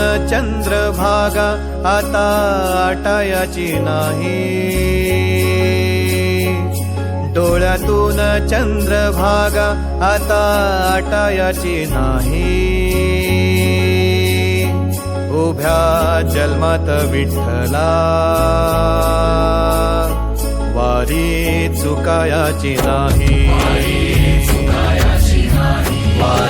डोळ्यातून चंद्रभागा आता आटायाची नाही. डोळ्यातून चंद्रभागा आता आटायाची नाही. उभ्या जन्मात विठ्ठला वारी चुकायाची नाही. वारी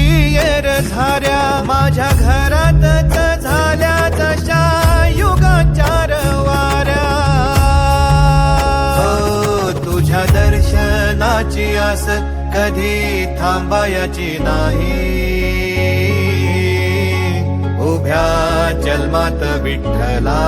येर झाल्या. माझ्या घरातच झाल्या तशा युगाचार वाऱ्या. हो, तुझ्या दर्शनाची आस कधी थांबायची नाही. उभ्या जन्मात विठ्ठला